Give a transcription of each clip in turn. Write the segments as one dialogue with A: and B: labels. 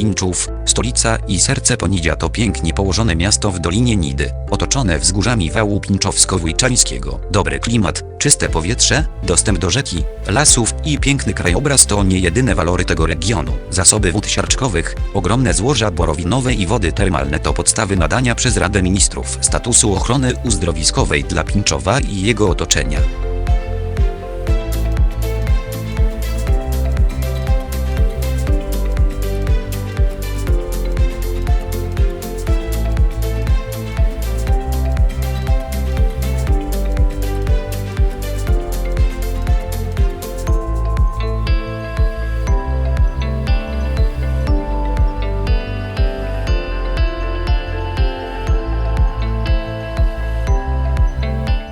A: Pińczów, stolica i serce Ponidzia to pięknie położone miasto w Dolinie Nidy, otoczone wzgórzami wału Pińczowsko-Wujczańskiego. Dobry klimat, czyste powietrze, dostęp do rzeki, lasów i piękny krajobraz to nie jedyne walory tego regionu. Zasoby wód siarczkowych, ogromne złoża borowinowe i wody termalne to podstawy nadania przez Radę Ministrów statusu ochrony uzdrowiskowej dla Pińczowa i jego otoczenia.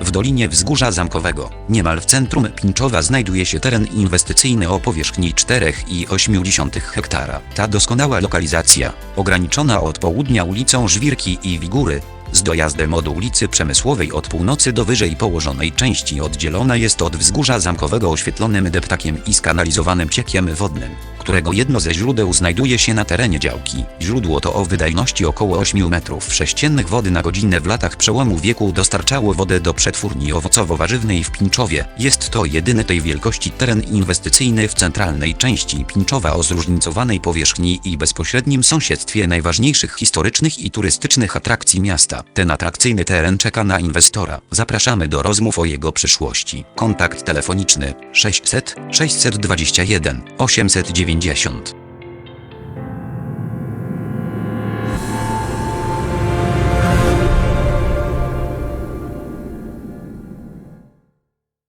A: W Dolinie Wzgórza Zamkowego, niemal w centrum Pińczowa znajduje się teren inwestycyjny o powierzchni 4,8 hektara. Ta doskonała lokalizacja, ograniczona od południa ulicą Żwirki i Wigury, z dojazdem od ulicy Przemysłowej od północy do wyżej położonej części oddzielona jest od wzgórza zamkowego oświetlonym deptakiem i skanalizowanym ciekiem wodnym, którego jedno ze źródeł znajduje się na terenie działki. Źródło to o wydajności około 8 metrów sześciennych wody na godzinę w latach przełomu wieku dostarczało wodę do przetwórni owocowo-warzywnej w Pińczowie. Jest to jedyny tej wielkości teren inwestycyjny w centralnej części Pińczowa o zróżnicowanej powierzchni i bezpośrednim sąsiedztwie najważniejszych historycznych i turystycznych atrakcji miasta. Ten atrakcyjny teren czeka na inwestora. Zapraszamy do rozmów o jego przyszłości. Kontakt telefoniczny 600 621 890